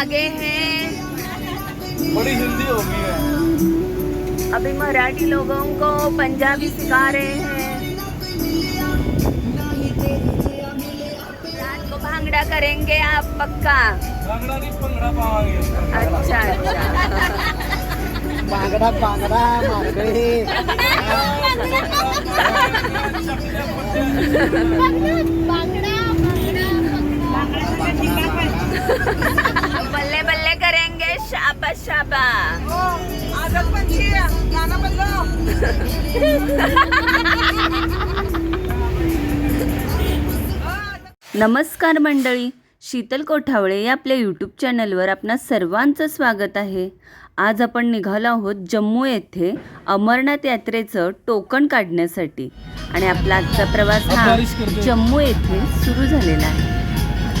आगे हैं। बड़ी हिंदी हो गई है। अभी मराठी लोगों को पंजाबी सिखा रहे हैं। रात को भांगड़ा करेंगे आप पक्का। भांगड़ा नहीं भंगड़ा पावांगे अच्छा अच्छा। भांगड़ा बांगडा मारगळे बल्ले बल्ले करेंगे शाबा शाबा नमस्कार मंडळी शीतल कोठावळे या आपल्या यूट्यूब चॅनलवर आपणा सर्वांचं स्वागत आहे. आज आपण निघालो आहोत जम्मू येथे अमरनाथ यात्रेचं टोकन काढण्यासाठी. आणि आपला आजचा प्रवास हा जम्मू येथे सुरू झालेला आहे.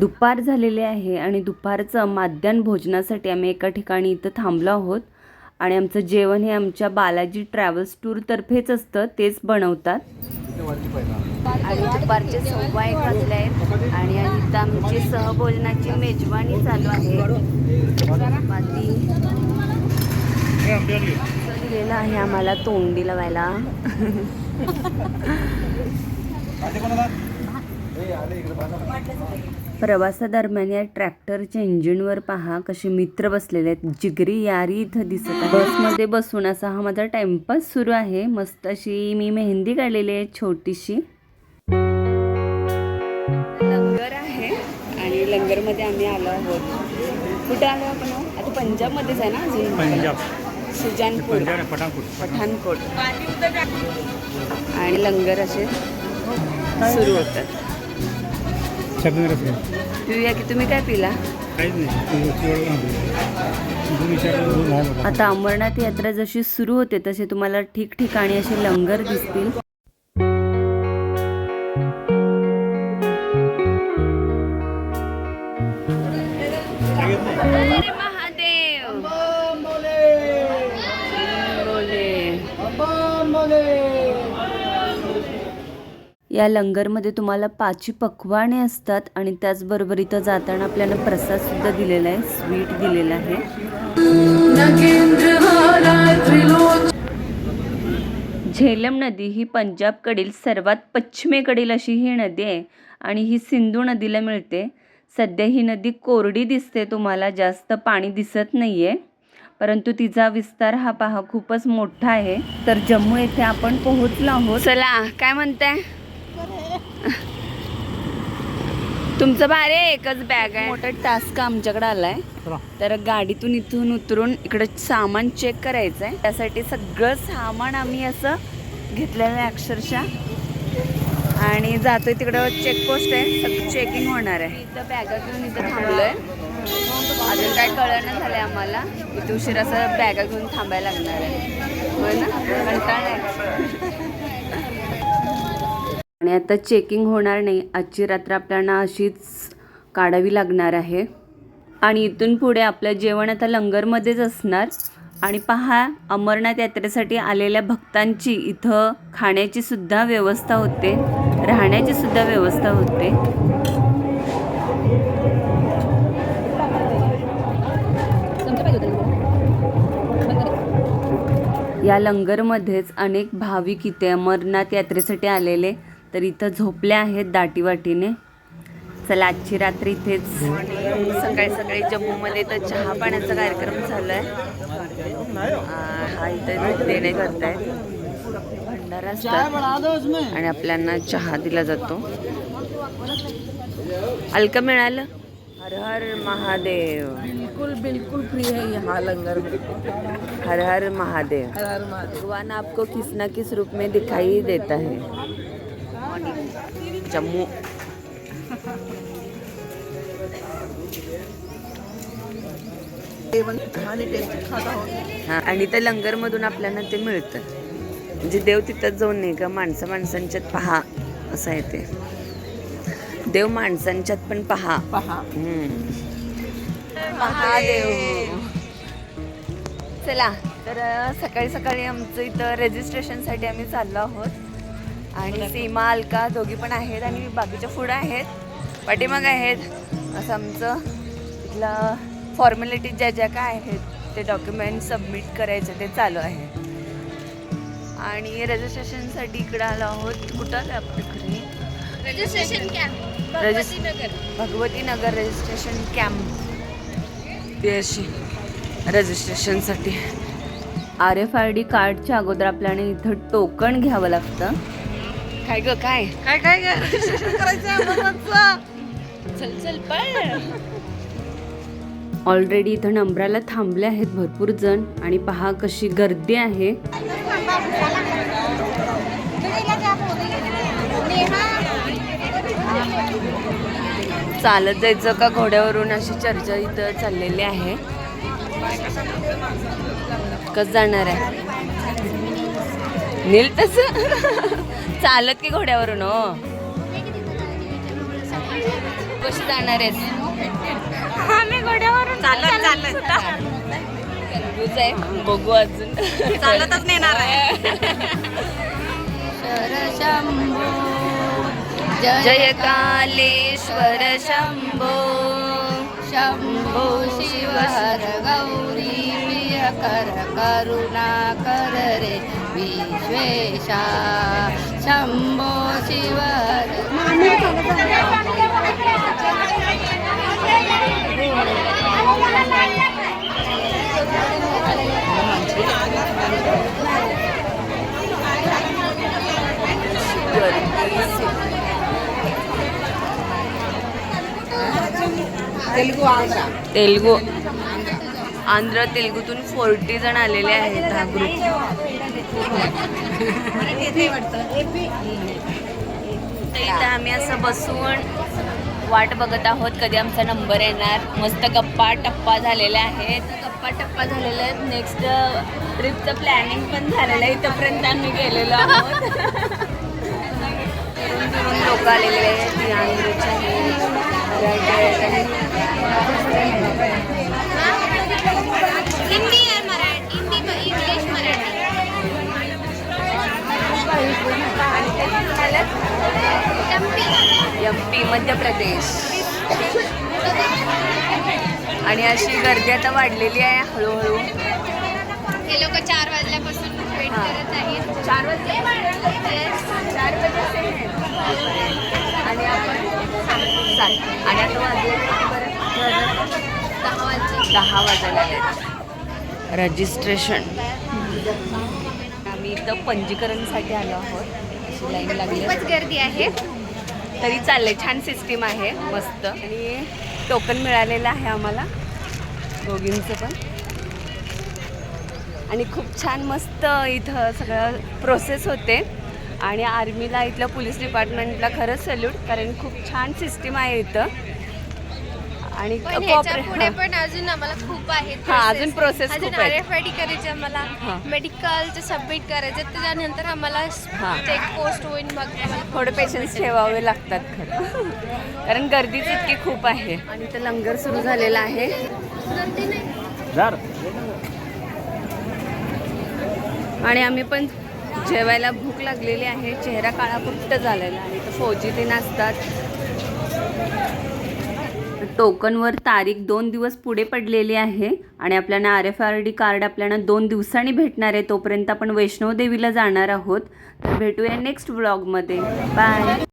दुपार झालेले आहे आणि दुपारचं माध्यान्ह भोजनासाठी आम्ही एका ठिकाणी इथं थांबलो आहोत. आणि आमचं जेवण हे आमच्या बालाजी ट्रॅव्हल्स टूरतर्फेच असतं तेच बनवतात. आणि दुपारचे सव्वा एक वाजले आहेत आणि इथं आमची सहभोजनाची मेजवानी चालू आहे. दिलेलं आहे आम्हाला तोंडी लावायला. प्रवासादरम्यान या ट्रॅक्टरच्या इंजिनवर पहा कसे मित्र बसलेले आहेत. जिगरी यारी इथं दिसत आहे. बसमध्ये बसून असा हा माझा टाइमपास सुरू आहे. मस्त अशी मी मेहंदी काढलेली आहे छोटीशी. लंगर आहे आणि लंगरमध्ये आम्ही आलो आहोत. कुठे आलो आपण? आता पंजाबमध्येच आहे ना अजून? पंजाब. सुजानपूर. पठाणकोट आणि लंगर असे सुरू होतात. सगळं पिऊया की तुम्ही काय पिला? काहीच नाही. आता अमरनाथ यात्रा जशी सुरू होते तसे तुम्हाला ठिकठिकाणी असे लंगर दिसतील. महादेव. या लंगरमध्ये तुम्हाला पाची पकवाने असतात आणि त्याचबरोबर इथं जाताना आपल्याला प्रसाद सुद्धा दिलेला आहे स्वीट दिलेला आहे. झेलम नदी ही पंजाबकडील सर्वात पश्चिमेकडील अशी ही नदी आहे आणि ही सिंधू नदीला मिळते. सध्या ही नदी कोरडी दिसते तुम्हाला जास्त पाणी दिसत नाही आहे परंतु तिचा विस्तार हा पहा खूपच मोठा आहे. तर जम्मू येथे आपण पोहोचलो आहोत. चला काय म्हणताय? तुमचं भारी आहे एकच बॅग आहे. मोठा टास्क आमच्याकडे आलाय. तर गाडीतून इथून उतरून इकडे सामान चेक करायचं आहे त्यासाठी सगळं सामान आम्ही असं घेतलेलं आहे अक्षरशः. आणि जातोय तिकडं चेकपोस्ट आहे. सगळं चेकिंग होणार आहे. इथं बॅगा घेऊन इथं थांबलोय. अजून काय कळलं झालंय आम्हाला? इथे उशीर असं बॅगा घेऊन थांबायला लागणार आहे. होय ना? कंटाळा आणि आता चेकिंग होणार नाही. आजची रात्र आपल्याला अशीच काढावी लागणार आहे. आणि इथून पुढे आपलं जेवण आता लंगरमध्येच असणार. आणि पहा अमरनाथ यात्रेसाठी आलेल्या भक्तांची इथं खाण्याची सुद्धा व्यवस्था होते. राहण्याची सुद्धा व्यवस्था होते. या लंगरमध्येच अनेक भाविक इथे अमरनाथ यात्रेसाठी आलेले तर इथं झोपले आहेत दाटीवाटीने. चला आजची रात्री इथेच सकाळी सकाळी जम्मूमध्ये तर चहा पाण्याचा कार्यक्रम चालू आहे हा इथे देणे करतायत. भंडारा आणि आपल्याला चहा दिला जातो. अलका मिळालं? हर हर महादेव. बिल्कुल बिल्कुल फ्री है यहाँ लंगर. हर हर महादेव. हर हर महादेव. भगवान आपको किस न किस रूप में दिखाई देता है. जम्मू हो हा आणि त्या लंगरमधून आपल्याला ते मिळतं. म्हणजे देव तिथंच जाऊन नाही का माणसं माणसांच्यात पहा असं आहे ते. देव माणसांच्यात पण पहा. पहा. महादेव. चला तर सकाळी सकाळी आमचं इथं रेजिस्ट्रेशनसाठी आम्ही चाललो आहोत. आणि सीमा अलका दोघी पण आहेत आणि बाकीच्या पुढं आहेत. पाठीमाग आहेत असं आमचं. इथलं फॉर्मॅलिटी ज्या ज्या काय आहेत ते डॉक्युमेंट सबमिट करायचे ते चालू आहे. आणि रजिस्ट्रेशनसाठी इकडं आलो आहोत. कुठं आलं आपल्याकडे रजिस्ट्रेशन कॅम्प नगर भगवती नगर रजिस्ट्रेशन कॅम्प ते अशी रजिस्ट्रेशनसाठी आर एफ आय डी कार्डच्या अगोदर आपल्याला इथं टोकन घ्यावं लागतं. काय ग काय? काय काय काय रजिस्ट्रेशन करायचं चल. चल पण ऑलरेडी इथं नंबराला थांबले आहेत भरपूर जण आणि पहा कशी गर्दी आहे. चालत जायचं का घोड्यावरून अशी चर्चा इथं चाललेली आहे. कस जाणार आहे? नील तस? चालत की घोड्यावरून हो. कशी जाणार आहेस? आम्ही घोड्यावरून चालत चालत. कन्फ्यूज आहे. बघू अजून. चालतच नेणार आहे. जय कालेश्वर शंभो शंभो शिव हर गौरी प्रियकर करुणा कर रे विश्वेशा. शंभो शिव हर तेलगू आंध्र तेलगूतून फोर्टी जण आलेले आहेत हा ग्रुप इथं आम्ही असं बसून वाट बघत आहोत. कधी आमचा नंबर येणार. मस्त गप्पा टप्पा झालेल्या आहेत. गप्पा टप्पा झालेल्या आहेत. नेक्स्ट ट्रिपचं प्लॅनिंग पण झालेलं आहे. इथंपर्यंत आम्ही गेलेलो आहोत. फिरून फिरून लोक आलेले आहेत. M P. मध्य प्रदेश. आणि अशी गर्दी आता वाढलेली आहे हळूहळू. हे लोक चार वाजल्यापासून वेट. करत आहेत. चार वाजले? चार वाजले. आणि आपण आणि आता वाजले? दहा वाजले. दहा वाजायला रजिस्ट्रेशन आम्ही इथं पंजीकरणसाठी आलो आहोत. अशी लाईन लागली आहे. खूपच गर्दी आहे. तरी चाललंय छान सिस्टीम आहे मस्त. आणि टोकन मिळालेलं आहे आम्हाला दोघींचं पण. आणि खूप छान मस्त इथं सगळं प्रोसेस होते. आणि आर्मीला इथल्या पोलीस डिपार्टमेंटला खरंच सल्यूट कारण खूप छान सिस्टीम आहे इथं. आणि पण ह्याच्या cooperate- पुढे. पण अजून आम्हाला खूप आहेत हा, अजून process अजून खूप आहेत. आर एफ आय डी करायचे आम्हाला. मेडिकलचं सबमिट करायचं त्याच्यानंतर आम्हाला हा. चेक पोस्ट होईल मग. आम्हाला थोडे पेशन्स ठेवावे लागतात खरं. कारण गर्दीच इतकी खूप आहे. आणि इथं लंगर सुरू झालेला आहे. आणि आम्ही पण जेवायला भूक लागलेली आहे. चेहरा काळा कुट्ट झालेला आहे. तर फौजी ते असतात टोकनवर तारीख दोन दिवस पुढे पडलेली आहे आणि आपल्याला R F R D card आपल्याला दोन दिवसांनी भेटणार आहे तोपर्यंत आपण वैष्णवदेवीला जाणार आहोत. तर भेटूया नेक्स्ट व्लॉगमध्ये बाय